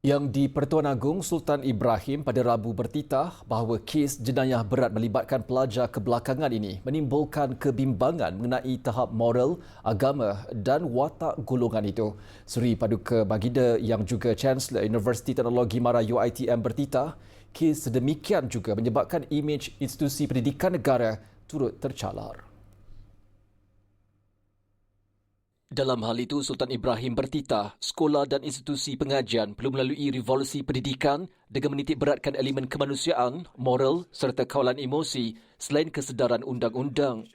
Yang di Pertuan Agong Sultan Ibrahim pada Rabu bertitah bahawa kes jenayah berat melibatkan pelajar kebelakangan ini menimbulkan kebimbangan mengenai tahap moral, agama dan watak golongan itu. Seri Paduka Baginda yang juga Chancellor Universiti Teknologi Mara UITM bertitah, kes sedemikian juga menyebabkan imej institusi pendidikan negara turut tercalar. Dalam hal itu, Sultan Ibrahim bertitah, sekolah dan institusi pengajian perlu melalui revolusi pendidikan dengan menitik beratkan elemen kemanusiaan, moral serta kawalan emosi selain kesedaran undang-undang.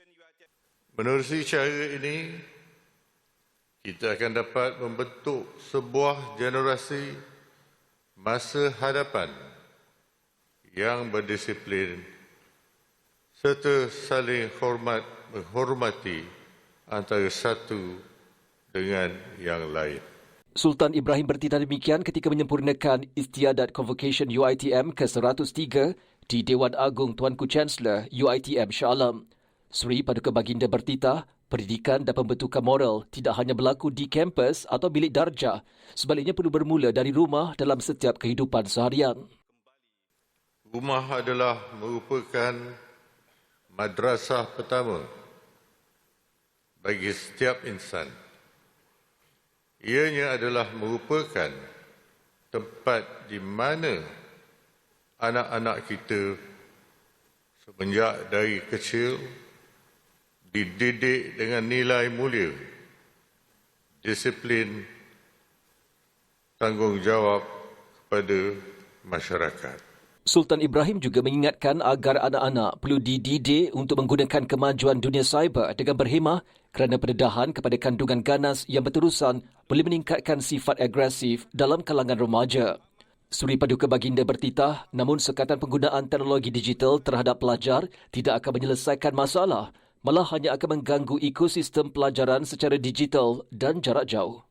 Menerusi cara ini, kita akan dapat membentuk sebuah generasi masa hadapan yang berdisiplin serta saling hormat menghormati antara satu dengan yang lain. Sultan Ibrahim bertitah demikian ketika menyempurnakan istiadat Convocation UITM ke-103 di Dewan Agung Tuanku Chancellor UITM Shah Alam. Seri Paduka Baginda bertitah, pendidikan dan pembentukan moral tidak hanya berlaku di kampus atau bilik darjah, sebaliknya perlu bermula dari rumah dalam setiap kehidupan seharian. Rumah adalah merupakan madrasah pertama bagi setiap insan. Ianya adalah merupakan tempat di mana anak-anak kita semenjak dari kecil dididik dengan nilai mulia, disiplin, tanggungjawab kepada masyarakat. Sultan Ibrahim juga mengingatkan agar anak-anak perlu dididik untuk menggunakan kemajuan dunia cyber dengan berhemah kerana pendedahan kepada kandungan ganas yang berterusan boleh meningkatkan sifat agresif dalam kalangan remaja. Suri Paduka Baginda bertitah, namun sekatan penggunaan teknologi digital terhadap pelajar tidak akan menyelesaikan masalah, malah hanya akan mengganggu ekosistem pelajaran secara digital dan jarak jauh.